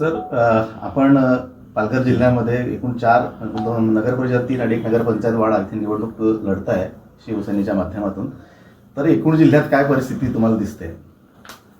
Sir आपण पालघर जिल्ह्यामध्ये एकूण चार नगर परिषद तीन आणि एक नगरपंचायत वाडा इथे निवडणूक लढत आहे शिवसेनेच्या माध्यमातून. तर एकूण जिल्ह्यात काय परिस्थिती तुम्हाला दिसते?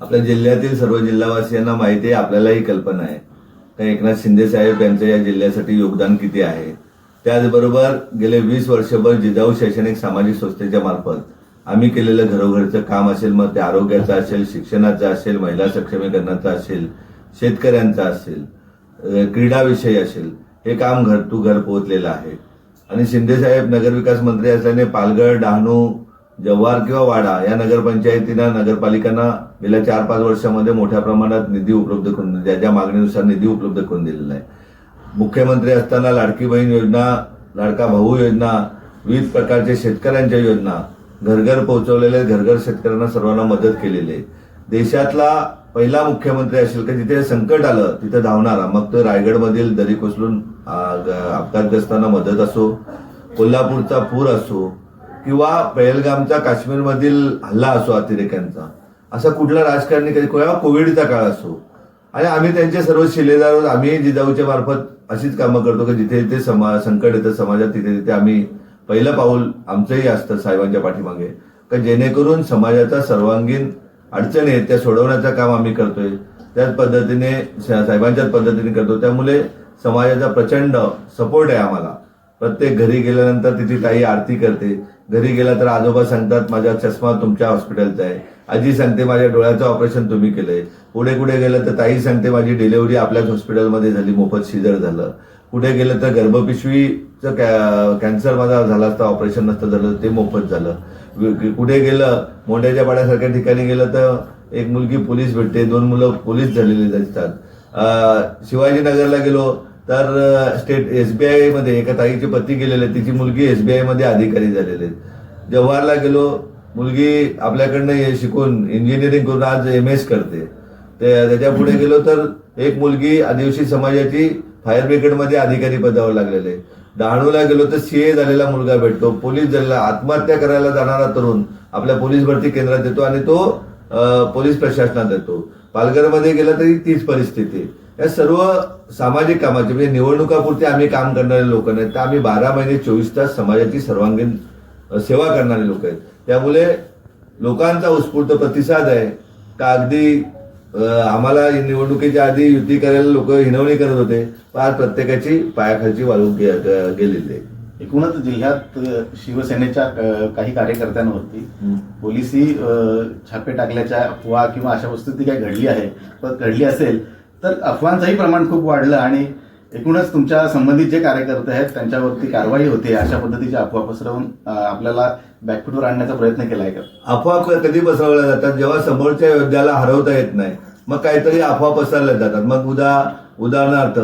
आपल्या जिल्ह्यातील सर्व जिल्हावासियांना माहिती आहे आपल्यालाही कल्पना आहे. तर एकनाथ शिंदे साहेब यांचं या जिल्ह्यासाठी योगदान किती आहे? त्याचबरोबर गेले वीस वर्षभर जिजाऊ शैक्षणिक सामाजिक संस्थेच्या मार्फत आम्ही केलेलं घरोघरचं काम असेल मग ते आरोग्याचं असेल शिक्षणाचं असेल महिला सक्षमीकरणाचं असेल शेतकऱ्यांचं असेल क्रीडाविषयी असेल हे काम घर टू घर पोहोचलेलं आहे. आणि शिंदेसाहेब नगरविकास मंत्री असल्याने पालघर डहाणू जव्हार किंवा वाडा या नगरपंचायतींना नगरपालिकांना गेल्या चार पाच वर्षामध्ये मोठ्या प्रमाणात निधी उपलब्ध करून ज्या ज्या मागणीनुसार निधी उपलब्ध करून दिलेला आहे. मुख्यमंत्री असताना लाडकी बहीण योजना लाडका भाऊ योजना विविध प्रकारचे शेतकऱ्यांच्या योजना घरघर पोहोचवलेले घरघर शेतकऱ्यांना सर्वांना मदत केलेली आहे. देशातला पहिला मुख्यमंत्री असेल का जिथे संकट आलं तिथे धावणारा. मग तो रायगडमधील दरी कोसळून अपघातग्रस्तांना मदत असो कोल्हापूरचा पूर असो किंवा पहलगामचा काश्मीरमधील हल्ला असो अतिरेक्यांचा. असा कुठला राजकारणी कधी किंवा कोविडचा काळ असो. आणि आम्ही त्यांचे सर्व शिलेदार आम्ही जिजाऊच्या मार्फत अशीच कामं करतो की जिथे जिथे समा संकट येतं समाजात तिथे तिथे आम्ही पहिलं पाऊल आमचंही असतं साहेबांच्या पाठीमागे. का जेणेकरून समाजाचा सर्वांगीण अडचणी आहेत त्या सोडवण्याचं काम आम्ही करतोय. त्याच पद्धतीने साहेबांच्याच पद्धतीने करतो. त्यामुळे समाजाचा प्रचंड सपोर्ट आहे आम्हाला. प्रत्येक घरी गेल्यानंतर तिथे ताई आरती करते. घरी गेला तर आजोबा सांगतात माझा चष्मा तुमच्या हॉस्पिटलचा आहे. आजी सांगते माझ्या डोळ्याचं ऑपरेशन तुम्ही केलंय. पुढे कुठे गेलं तर ताई सांगते माझी डिलिव्हरी आपल्याच हॉस्पिटलमध्ये झाली मोफत शिजर झालं. कुठे गेलं तर गर्भपिशवीचं कॅ- कॅन्सर माझा झाला असता ऑपरेशन नसतं झालं ते मोफत झालं. कुठे गेलं? मोठ्याच्या पाड्यासारख्या ठिकाणी गेलं तर एक मुलगी पोलीस भेटते दोन मुलं पोलीस झालेली दिसतात. शिवाजीनगरला गेलो तर स्टेट एसबीआयमध्ये एका ताईचे पती गेलेले तिची मुलगी एसबीआयमध्ये अधिकारी झालेले आहेत. जव्हारला गेलो मुलगी आपल्याकडनं शिकून इंजिनिअरिंग करून आज एम एस करते. त्याच्या पुढे गेलो तर एक मुलगी आदिवासी समाजाची फायर ब्रिगेडमध्ये अधिकारी पदावर लागलेले डहाणूला गेलो तर सीए झालेला मुलगा भेटतो पोलीस झालेला आत्महत्या करायला जाणारा तरुण आपल्या पोलीस भरती केंद्रात येतो आणि तो पोलीस प्रशासनात येतो. पालघरमध्ये गेला तरी तीच परिस्थिती या सर्व सामाजिक कामाचे म्हणजे निवडणुकापुरते आम्ही काम करणारे लोक नाहीत. तर आम्ही बारा महिने चोवीस तास समाजाची सर्वांगीण सेवा करणारे लोक आहेत. त्यामुळे लोकांचा उत्स्फूर्त प्रतिसाद आहे. का अगदी आम्हाला निवडणुकीच्या आधी युती करायला लोक हिनवणी करत होते. पण आज प्रत्येकाची पायाखालची वाळू गेलेली. आहे एकूणच जिल्ह्यात शिवसेनेच्या काही कार्यकर्त्यांवरती. पोलिसी छापे टाकल्याच्या अफवा किंवा अशा वस्तू काही घडली आहे. पण घडली असेल तर अफवांचंही प्रमाण खूप वाढलं आणि एकूणच तुमच्या संबंधित जे कार्यकर्ते आहेत त्यांच्यावरती कारवाई होते अशा पद्धतीच्या अफवा पसरवून आपल्याला बॅकफूटवर आणण्याचा प्रयत्न केला आहे का? अफवा कधी पसरवल्या जातात? जेव्हा समोरच्या योद्ध्याला हरवता येत नाही मग काहीतरी अफवा पसरल्या जातात. मग उदा उदाहरणार्थ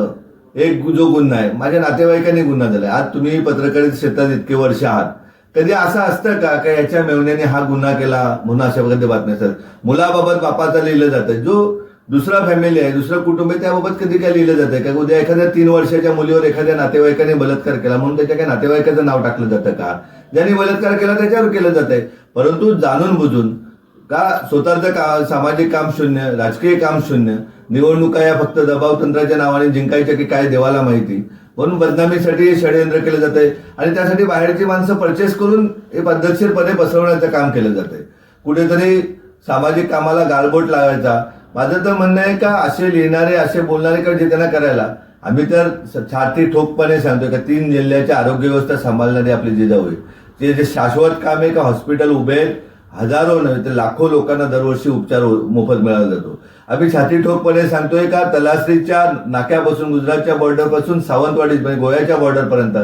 एक जो गुन्हा आहे माझ्या नातेवाईकांनी गुन्हा झालाय. आज तुम्ही पत्रकारित क्षेत्रात इतके वर्ष आहात. कधी असं असतं का का याच्या मेवण्याने हा गुन्हा केला? म्हणून अशा प्रकारचे बातम्या असतात मुलाबाबत बापाचा लिहिलं जातं. जो दुसरा फॅमिली आहे दुसरं कुटुंब आहे त्याबाबत कधी काय लिहिलं जातं? का उद्या एखाद्या तीन वर्षाच्या मुलीवर एखाद्या नातेवाईकाने बलात्कार केला म्हणून त्याच्या काय नातेवाईकाचं नाव टाकलं जातं का? ज्यांनी बलात्कार केला त्याच्यावर केलं जात आहे परंतु जाणून बुजून का स्वतःचं का सामाजिक काम शून्य राजकीय काम शून्य निवडणुका या फक्त दबाव तंत्राच्या नावाने जिंकायच्या की काय देवाला माहिती? म्हणून बदनामीसाठी षडयंत्र केलं जात आहे आणि त्यासाठी बाहेरची माणसं परचेस करून हे पद्धतशीरपणे पसरवण्याचं काम केलं जात आहे कुठेतरी सामाजिक कामाला गालबोट लावायचा माझं तर म्हणणं आहे का असे लिहिणारे असे बोलणारे का जे त्यांना करायला. आम्ही तर छाती ठोकपणे सांगतोय का तीन जिल्ह्याची आरोग्य व्यवस्था सांभाळणारी आपली जिजाऊ आहे ते जे शाश्वत काम आहे का हॉस्पिटल उभे आहेत हजारो नव्हे तर लाखो लोकांना दरवर्षी उपचार मोफत मिळाला जातो. आम्ही छाती ठोकपणे सांगतोय का तलासरीच्या नाक्यापासून गुजरातच्या बॉर्डरपासून सावंतवाडी म्हणजे गोव्याच्या बॉर्डरपर्यंत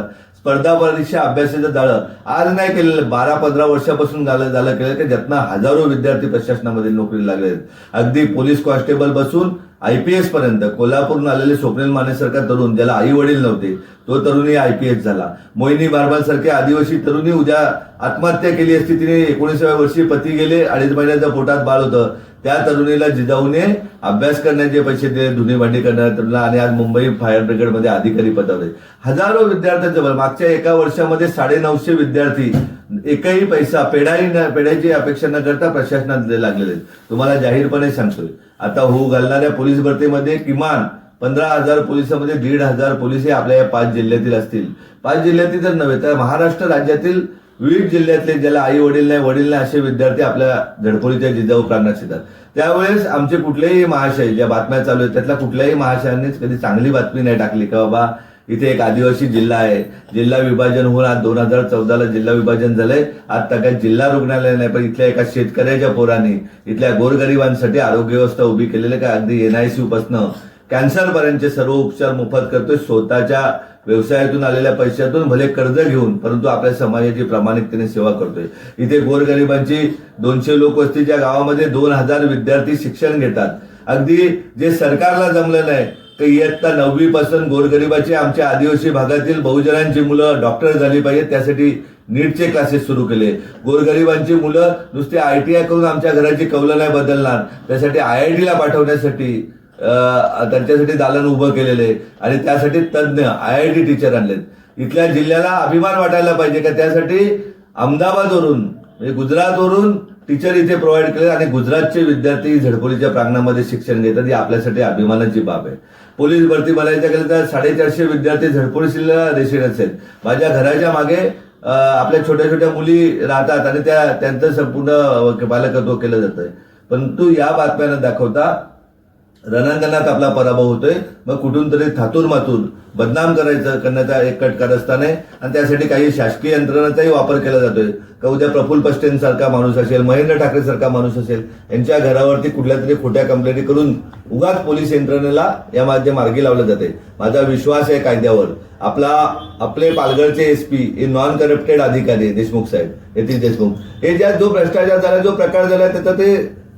स्पर्धा परीक्षा अभ्यासाचं जाळं. आज नाही केलेलं बारा पंधरा वर्षापासून झालं झालं केलं की ज्यातनं हजारो विद्यार्थी प्रशासनामध्ये नोकरी लागले आहेत. अगदी पोलीस कॉन्स्टेबल बसून आयपीएस पर्यंत कोल्हापूरून आलेले स्वप्नील मानेसारखा तरुण ज्याला आई वडील नव्हते तो तरुणी आयपीएस झाला. मोहिनी बारबाल आदिवासी तरुणी उद्या आत्महत्या केली असती तिने एकोणीसाव्या वर्षी पती गेले अडीच महिन्याच्या पोटात बाळ होतं. त्या तरुणीला जिजाऊने अभ्यास करण्याचे पैसे दिले धुनी भांडी करणाऱ्या तरुणीला आणि आज मुंबई फायर ब्रिगेडमध्ये अधिकारी पदावर आहे. हजारो विद्यार्थ्यांचं मागच्या एका वर्षामध्ये साडे नऊशे विद्यार्थी एकही पैसा पेढाही न पेढ्याची अपेक्षा न करता प्रशासनात लागलेले. आहेत तुम्हाला जाहीरपणे सांगतोय. आता होऊ घालणाऱ्या पोलीस भरतीमध्ये किमान पंधरा हजार पोलिसांमध्ये दीड हजार पोलीस हे आपल्या या पाच जिल्ह्यातील असतील. पाच जिल्ह्यातील तर नव्हे तर महाराष्ट्र राज्यातील विविध जिल्ह्यातले ज्याला आई वडील नाही वडील नाही असे विद्यार्थी आपल्या झडपोलीच्या जिजाऊ प्रांगणात येतात त्यावेळेस आमचे कुठलेही महाशय ज्या बातम्या चालू आहेत त्यातल्या कुठल्याही महाशयांनीच कधी चांगली बातमी नाही टाकली की बाबा इथे एक आदिवासी जिल्हा आहे. जिल्हा विभाजन होऊन आज दोन हजार चौदाला जिल्हा विभाजन झालंय. आता काही जिल्हा रुग्णालय नाही पण इथल्या एका शेतकऱ्याच्या पोराने इथल्या गोरगरिबांसाठी आरोग्य व्यवस्था उभी केलेली काय अगदी एनआयसी पासनं कॅन्सरपर्यंतचे सर्व उपचार मोफत करतोय. स्वतःच्या व्यवसायातून आलेल्या पैशातून भले कर्ज घेऊन परंतु आपल्या समाजाची प्रामाणिकतेने सेवा करतोय. इथे गोरगरिबांची दोनशे लोक वस्तीच्या गावामध्ये दोन हजार विद्यार्थी शिक्षण घेतात. अगदी जे सरकारला जमलं नाही तर इयत्ता नववी पासून गोरगरिबाची आमच्या आदिवासी भागातील बहुजनांची मुलं डॉक्टर झाली पाहिजेत त्यासाठी नीटचे क्लासेस सुरू केले. गोरगरिबांची मुलं नुसते आय टी आय करून आमच्या घराची कौलं नाही बदलणार त्यासाठी आय आय टीला पाठवण्यासाठी त्यांच्यासाठी दालन उभं केलेले आणि त्यासाठी तज्ज्ञ आय आय टी टीचर आणलेत. इथल्या जिल्ह्याला अभिमान वाटायला पाहिजे का? त्यासाठी अहमदाबादवरून म्हणजे गुजरातवरून टीचर इथे प्रोव्हाइड केले आणि गुजरातचे विद्यार्थी झडपोलीच्या प्रांगणामध्ये शिक्षण घेतात. ही आपल्यासाठी अभिमानाची बाब आहे. पोलीस भरती बनायचं गेलं तर साडेचारशे विद्यार्थी झडपोलीला रेसिडेन्स आहेत. माझ्या घराच्या मागे आपल्या छोट्या छोट्या मुली राहतात आणि त्या त्यांचं संपूर्ण पालकत्व केलं जातं परंतु या बातम्या दाखवता रणांगणात आपला पराभव होतोय. मग कुठून तरी थातूर मातूर बदनाम करायचं करण्याचा एक कट कारस्थान आहे. आणि त्यासाठी काही शासकीय यंत्रणाचाही वापर केला जातोय. का उद्या प्रफुल्ल पटेल सारखा माणूस असेल महेंद्र ठाकरे सारखा माणूस असेल यांच्या घरावरती कुठल्या तरी खोट्या कंप्लेंटी करून उगाच पोलीस यंत्रणेला या माझ्या मार्गी लावलं जाते माझा विश्वास आहे कायद्यावर. आपला आपले पालघरचे एस पी हे नॉन करप्टेड अधिकारी देशमुख साहेब यतीश देशमुख. हे ज्या जो भ्रष्टाचार झाला जो प्रकार झाला त्याचा ते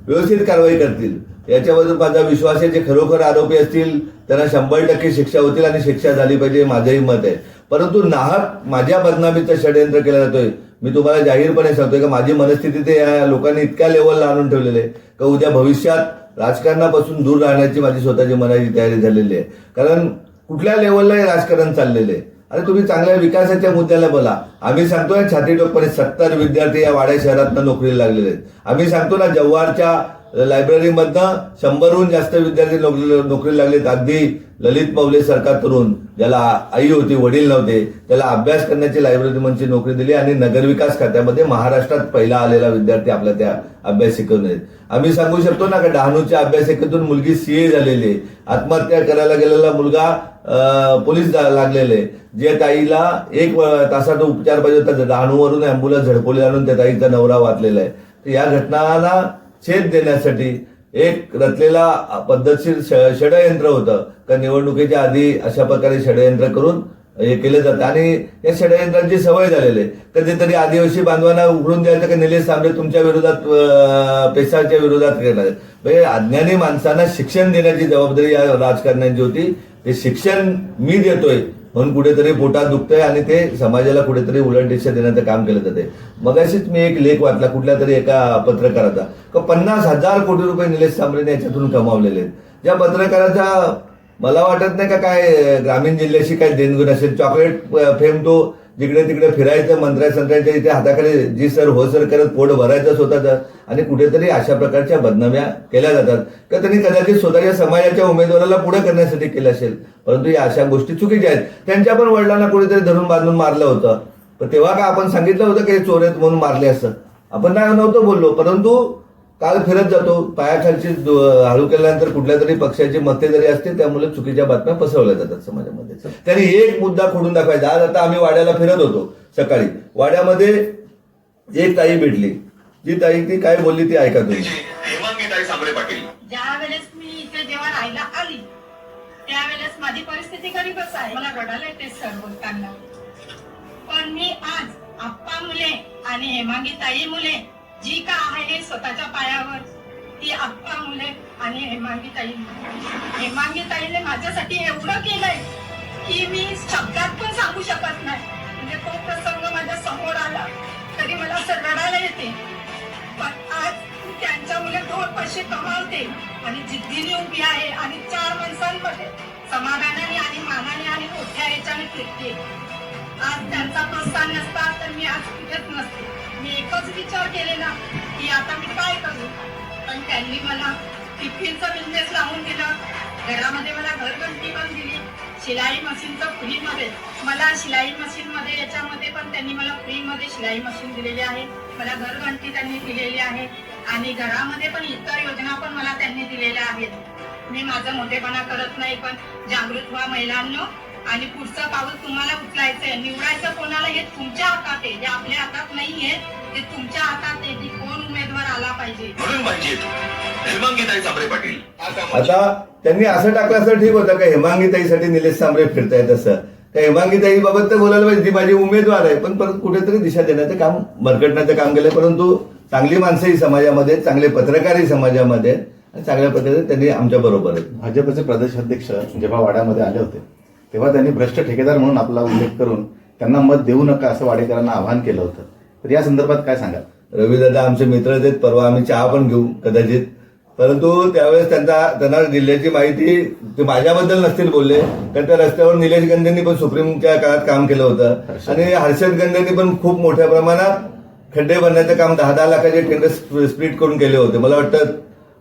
व्यवस्थित कारवाई करतील. याच्याबद्दल माझा विश्वास आहे जे खरोखर आरोपी असतील त्यांना शंभर टक्के शिक्षा होतील आणि शिक्षा झाली पाहिजे माझंही मत आहे. परंतु नाहक माझ्या बदनामीचं षडयंत्र केलं जातोय. मी तुम्हाला जाहीरपणे सांगतोय का माझी मनस्थिती ते या लोकांनी इतक्या लेवलला आणून ठेवलेले आहे का उद्या भविष्यात राजकारणापासून दूर राहण्याची माझी स्वतःची मनाची तयारी झालेली आहे. कारण कुठल्या लेवलला हे राजकारण चाललेलं आहे? आणि तुम्ही चांगल्या विकासाच्या मुद्द्याला बोला. आम्ही सांगतोय छाती टोकपणे सत्तर विद्यार्थी या वाड्या शहरातनं नोकरीला लागलेले आहेत. आम्ही सांगतो ना जव्हारच्या लायब्ररीमधनं शंभरहून जास्त विद्यार्थी नोकरी नोकरी लागलेत. अगदी ललित पवले सारखा तरुण ज्याला आई होती वडील नव्हते त्याला अभ्यास करण्याची लायब्ररीमनची नोकरी दिली आणि नगरविकास खात्यामध्ये महाराष्ट्रात पहिला आलेला विद्यार्थी आपल्या त्या अभ्यासिकेतून आहेत आम्ही सांगू शकतो ना का डहाणूच्या अभ्यासिकेतून मुलगी सीए झालेली आहे. आत्महत्या करायला गेलेला मुलगा पोलीस लागलेले जे ताईला एक तासाचा उपचार पाहिजे होता डहाणूवरून अँब्युलन्स झडपोली आणून त्या ताईचा नवरा वाचलेला आहे. तर या घटनांना छेद देण्यासाठी एक रचलेला पद्धतशीर षडयंत्र होतं. का निवडणुकीच्या आधी अशा प्रकारे षडयंत्र करून हे केलं जातं. आणि या षडयंत्रांची सवय झालेली आहे. कधीतरी आदिवासी बांधवांना उघडून द्यायचं की निलेश तांबे तुमच्या विरोधात पेशाच्या विरोधात करणार म्हणजे अज्ञानी माणसांना शिक्षण देण्याची जबाबदारी या राजकारण्यांची होती. ते शिक्षण मी देतोय. म्हणून कुठेतरी पोटात दुखतंय आणि ते समाजाला कुठेतरी उलट दिशा देण्याचं काम केलं जाते मगाशीच मी एक लेख वाचला कुठल्या तरी एका पत्रकाराचा. का पन्नास हजार कोटी रुपये निलेश सांबरेने याच्यातून कमावलेले आहेत. ज्या पत्रकाराचा मला वाटत नाही का काय ग्रामीण जिल्ह्याशी काय देणगुण असेल चॉकलेट फेम तो जिकडे तिकडे फिरायचं मंत्र्या इथे हाताखाली जी सर हो सर करत पोट भरायचं स्वतःचं आणि कुठेतरी अशा प्रकारच्या बदनाम्या केल्या जातात. का त्यांनी कदाचित स्वतःच्या समाजाच्या उमेदवाराला पुढे करण्यासाठी केलं असेल. परंतु या अशा गोष्टी चुकीच्या आहेत. त्यांच्या पण वडिलांना कुठेतरी धरून बांधून मारलं होतं. पण तेव्हा का आपण सांगितलं होतं की चोरेत म्हणून मारले असं? आपण नाही नव्हतं बोललो. परंतु काल फिरत जातो. पायाखालची हळू केल्यानंतर कुठल्या तरी पक्षाची मते जरी असतील त्यामुळे चुकीच्या बातम्या पसरवल्या जातात समाजामध्ये. त्यांनी एक मुद्दा खोडून दाखवायचा. आज आता आम्ही वाड्याला फिरत होतो सकाळी. वाड्यामध्ये एक ताई भेटली. जी ताई ती काय बोलली ती ऐका तुम्ही. हेमांगीताई सांबरे पाटील. ज्या वेळेस मी इथे जेव्हा राहायला आली त्यावेळेस माझी परिस्थिती गरीबच आहे? मला रडायला येते सर बोलताना. पण मी आज आप्पा मुले आणि हेमांगी ताई मुले जी का स्वतःच्या पायावर ती आप्पा मुले आणि हेमांगी ताई. हेमांगी ताईने माझ्यासाठी एवढं केलंय की मी शब्दात पण सांगू शकत नाही. म्हणजे तो प्रसंग माझ्यासमोर आला. तरी मला असं रडायला येते. पण आज त्यांच्यामुळे दोन पैसे कमावते आणि जिद्दीने उभी आहे आणि चार माणसांमध्ये समाधानाने आणि मानाने आणि मोठ्या ह्याच्याने फिरते. आज त्यांचा प्रोत्साहन नसता तर मी आज कुठेच नसते. मी एकच विचार केलेला की आता मी काय करू? पण त्यांनी मला टिफिनचा बिझनेस लावून दिला. घरामध्ये मला घर घरघंटी पण दिली. शिलाई मशीनचं फ्रीमध्ये. मला शिलाई मशीनमध्ये याच्यामध्ये पण त्यांनी मला फ्रीमध्ये शिलाई मशीन दिलेली आहे. मला घरघंटी त्यांनी दिलेली आहे. आणि घरामध्ये पण इतर योजना पण मला त्यांनी दिलेल्या आहेत. मी माझं मोठेपणा करत नाही पण जागृत व्हा महिलांना. आणि पुढचं पाऊल तुम्हाला उचलायचंय. निवडायचं कोणाला हे तुमच्या हातात. आहे जे आपल्या हातात नाहीये ते तुमच्या हातात. आहे की कोण उमेदवार आला पाहिजे? म्हणून हेमांगीताई पाटील. आता त्यांनी असं टाकलं असं ठीक होतं का? हेमांगीताईसाठी निलेश सांबरे फिरतायत असं. त्या हेमांगीताई बाबत तर बोलायला पाहिजे. ती माझी उमेदवार आहे. पण परत कुठेतरी दिशा देण्याचं काम भरकटण्याचं काम केलं परंतु चांगली माणसंही समाजामध्ये चांगले पत्रकारही समाजामध्ये आणि चांगल्या पद्धतीने त्यांनी आमच्या बरोबर आहेत. भाजपचे प्रदेशाध्यक्ष जेव्हा वाड्यामध्ये आले होते तेव्हा त्यांनी भ्रष्ट ठेकेदार म्हणून आपला उल्लेख करून त्यांना मत देऊ नका असं वाडेकरांना आवाहन केलं होतं. तर या संदर्भात काय सांगाल? रविदादा आमचे मित्र आहेत परवा आम्ही चहा पण घेऊ कदाचित. परंतु त्यावेळेस त्यांचा त्यांना जिल्ह्याची माहिती ते माझ्याबद्दल नसतील बोलले कारण त्या रस्त्यावर निलेश गंधेंनी पण सुप्रीमच्या काळात काम केलं होतं. आणि हर्षद गंधेंनी पण खूप मोठ्या प्रमाणात खड्डे भरण्याचं काम दहा दहा लाखाचे टेंडर स्प्लिट करून केले होते. मला वाटतं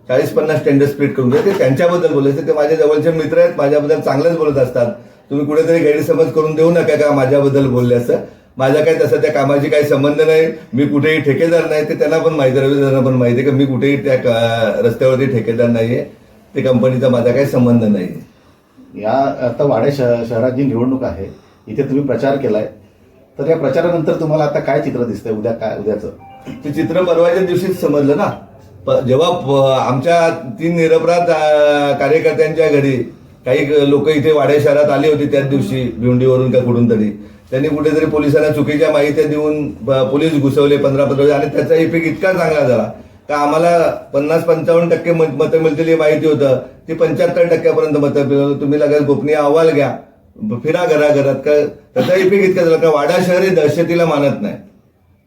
चाळीस पन्नास टेंडर स्प्लिट करून केले ते त्यांच्याबद्दल बोलायचे ते माझ्या जवळचे मित्र आहेत माझ्याबद्दल चांगलंच बोलत असतात. तुम्ही कुठेतरी गैरसमज करून देऊ नका का माझ्याबद्दल बोलले असं? माझा काही तसं त्या कामाशी काही संबंध नाही. मी कुठेही ठेकेदार नाही ते त्यांना पण माहिती आहे, रवींद्रांना पण माहिती आहे की मी कुठेही त्या रस्त्यावरती ठेकेदार नाहीये. ते कंपनीचा माझा काही संबंध नाहीये. या आता वाड्या शह- शहरात जी निवडणूक आहे इथे तुम्ही प्रचार केलाय. तर या प्रचारानंतर तुम्हाला आता काय चित्र दिसतंय उद्या काय उद्याचं? ते चित्र परवाच्या दिवशीच समजलं ना. जेव्हा आमच्या तीन निरपराध कार्यकर्त्यांच्या घरी काही लोक इथे वाड्या शहरात आले होते त्याच दिवशी भिवंडीवरून का कुठून तरी. त्यांनी कुठेतरी पोलिसांना चुकीच्या माहित्या देऊन पोलीस घुसवले पंधरा पंधरा आणि त्याचा इफेक्ट इतका चांगला झाला का आम्हाला पन्नास पंचावन्न टक्के मत- मतं मिळतील हे माहिती होतं. ती पंच्याहत्तर टक्क्यापर्यंत मतं मिळवलं तुम्ही लगेच गोपनीय अहवाल घ्या. फिरा घरा घरात का त्याचा इफेक्ट इतका झाला का वाडा शहर हे दहशतीला मानत नाही.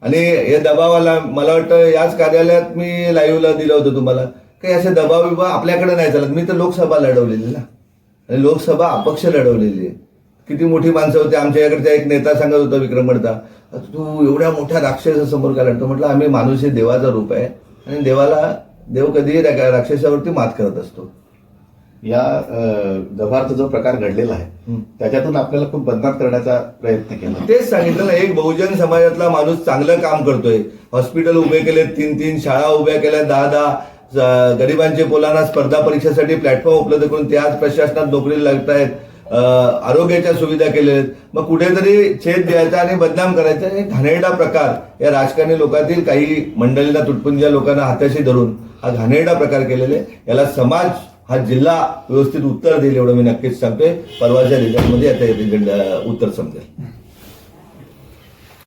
आणि हे दबावाला मला वाटतं याच कार्यालयात मी लाईव्हला दिलं होतं तुम्हाला. काही असे दबाव बिबाव आपल्याकडे नाही चालत. मी तर लोकसभा लढवलेली ना. आणि लोकसभा अपक्ष लढवलेली आहे. किती मोठी माणसं होती आमच्या इकडचा एक नेता सांगत होता विक्रम मडता तू एवढ्या मोठ्या राक्षसासमोर काय लढतो? म्हटलं आम्ही माणूस हे देवाचा रूप आहे आणि देवाला देव कधीही राक्षसावरती मात करत असतो. या गभारचा जो प्रकार घडलेला आहे. त्याच्यातून आपल्याला खूप बदनाम करण्याचा प्रयत्न केला. तेच सांगितलं ना एक बहुजन समाजातला माणूस चांगलं काम करतोय. हॉस्पिटल उभे केले तीन तीन शाळा उभ्या केल्या दहा दहा गरिबांचे पोलांना स्पर्धा परीक्षेसाठी प्लॅटफॉर्म उपलब्ध करून ते आज प्रशासनात नोकरीला लागत आहेत आरोग्याच्या सुविधा केलेल्या आहेत. मग कुठेतरी छेद द्यायचा आणि बदनाम करायचा हे घाणेरडा प्रकार या राजकारणी लोकांतील काही मंडळींना तुटपुंज्या लोकांना हाताशी धरून हा घाणेरडा प्रकार केलेले याला समाज हा जिल्हा व्यवस्थित उत्तर देईल एवढं मी नक्कीच सांगतोय. परवाच्या रिझल्टमध्ये आता रिझल्ट उत्तर समजेल.